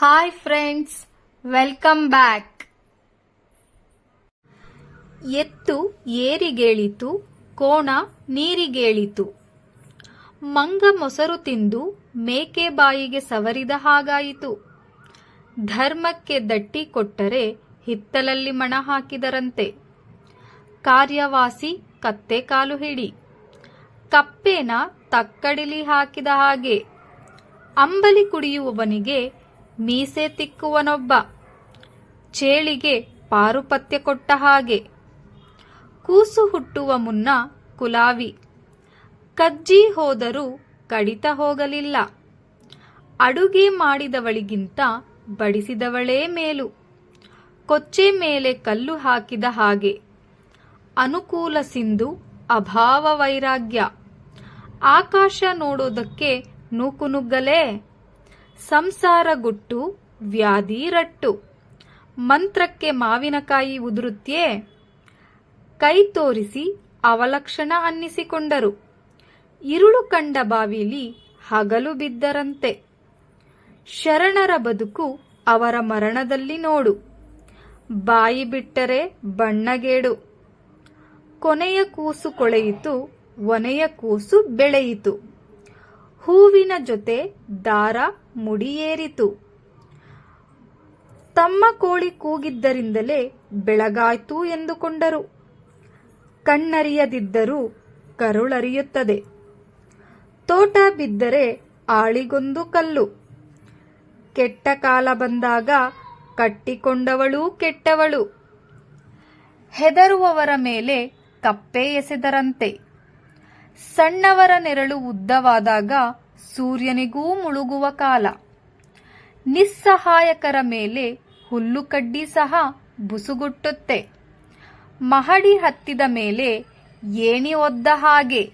Hi friends welcome back ಎತ್ತು ಏರಿಗೇಳಿತು, ಕೋಣ ನೀರಿಗೇಳಿತು. ಮಂಗ ಮೊಸರು ತಿಂದು ಮೇಕೆ ಬಾಯಿಗೆ ಸವರಿದ ಹಾಗಾಯಿತು. ಧರ್ಮಕ್ಕೆ ದಟ್ಟಿ ಕೊಟ್ಟರೆ ಹಿತ್ತಲಲ್ಲಿ ಮಣ ಹಾಕಿದರಂತೆ. ಕಾರ್ಯವಾಸಿ ಕತ್ತೆ ಕಾಲು ಹಿಡಿ. ಕಪ್ಪೇನ ತಕ್ಕಡಿಲಿ ಹಾಕಿದ ಹಾಗೆ. ಅಂಬಲಿ ಕುಡಿಯುವವನಿಗೆ ಮೀಸೆ ತಿಕ್ಕುವನೊಬ್ಬ. ಚೇಳಿಗೆ ಪಾರುಪತ್ಯ ಕೊಟ್ಟ ಹಾಗೆ. ಕೂಸು ಹುಟ್ಟುವ ಮುನ್ನ ಕುಲಾವಿ. ಕಜ್ಜಿ ಹೋದರೂ ಕಡಿತ ಹೋಗಲಿಲ್ಲ. ಅಡುಗೆ ಮಾಡಿದವಳಿಗಿಂತ ಬಡಿಸಿದವಳೇ ಮೇಲು. ಕೊಚ್ಚೆ ಮೇಲೆ ಕಲ್ಲು ಹಾಕಿದ ಹಾಗೆ. ಅನುಕೂಲ ಸಿಂಧು ಅಭಾವ ವೈರಾಗ್ಯ. ಆಕಾಶ ನೋಡೋದಕ್ಕೆ ನೂಕುನುಗ್ಗಲೇ ಸಂಸಾರ ಗುಟ್ಟು ವ್ಯಾಧಿ ರಟ್ಟು ಮಂತ್ರಕ್ಕೆ ಮಾವಿನಕಾಯಿ ಉದುರುತ್ತೆ ಕೈ ತೋರಿಸಿ ಅವಲಕ್ಷಣ ಅನ್ನಿಸಿಕೊಂಡರು. ಇರುಳು ಕಂಡ ಬಾವಿಲಿ ಹಗಲು ಬಿದ್ದರಂತೆ. ಶರಣರ ಬದುಕು ಅವರ ಮರಣದಲ್ಲಿ ನೋಡು. ಬಾಯಿ ಬಿಟ್ಟರೆ ಬಣ್ಣಗೇಡು. ಕೊನೆಯ ಕೂಸು ಕೊಳೆಯಿತು ಒನೆಯ ಕೂಸು ಬೆಳೆಯಿತು. ಹೂವಿನ ಜೊತೆ ದಾರ ಮುಡಿಯೇರಿತು. ತಮ್ಮ ಕೋಳಿ ಕೂಗಿದ್ದರಿಂದಲೇ ಬೆಳಗಾಯ್ತು ಎಂದುಕೊಂಡರು. ಕಣ್ಣರಿಯದಿದ್ದರೂ ಕರುಳರಿಯುತ್ತದೆ. ತೋಟ ಬಿದ್ದರೆ ಆಳಿಗೊಂದು ಕಲ್ಲು. ಕೆಟ್ಟ ಕಾಲ ಬಂದಾಗ ಕಟ್ಟಿಕೊಂಡವಳು ಕೆಟ್ಟವಳು. ಹೆದರುವವರ ಮೇಲೆ ಕಪ್ಪೆ ಎಸೆದರಂತೆ. ಸಣ್ಣವರ ನೆರಳು ಉದ್ದವಾದಾಗ ಸೂರ್ಯನಿಗೂ ಮುಳುಗುವ ಕಾಲ. ನಿಸ್ಸಹಾಯಕರ ಮೇಲೆ ಹುಲ್ಲುಕಡ್ಡಿ ಸಹ ಬುಸುಗುಟ್ಟುತ್ತೆ. ಮಹಡಿ ಹತ್ತಿದ ಮೇಲೆ ಏಣಿ ಒದ್ದ ಹಾಗೆ.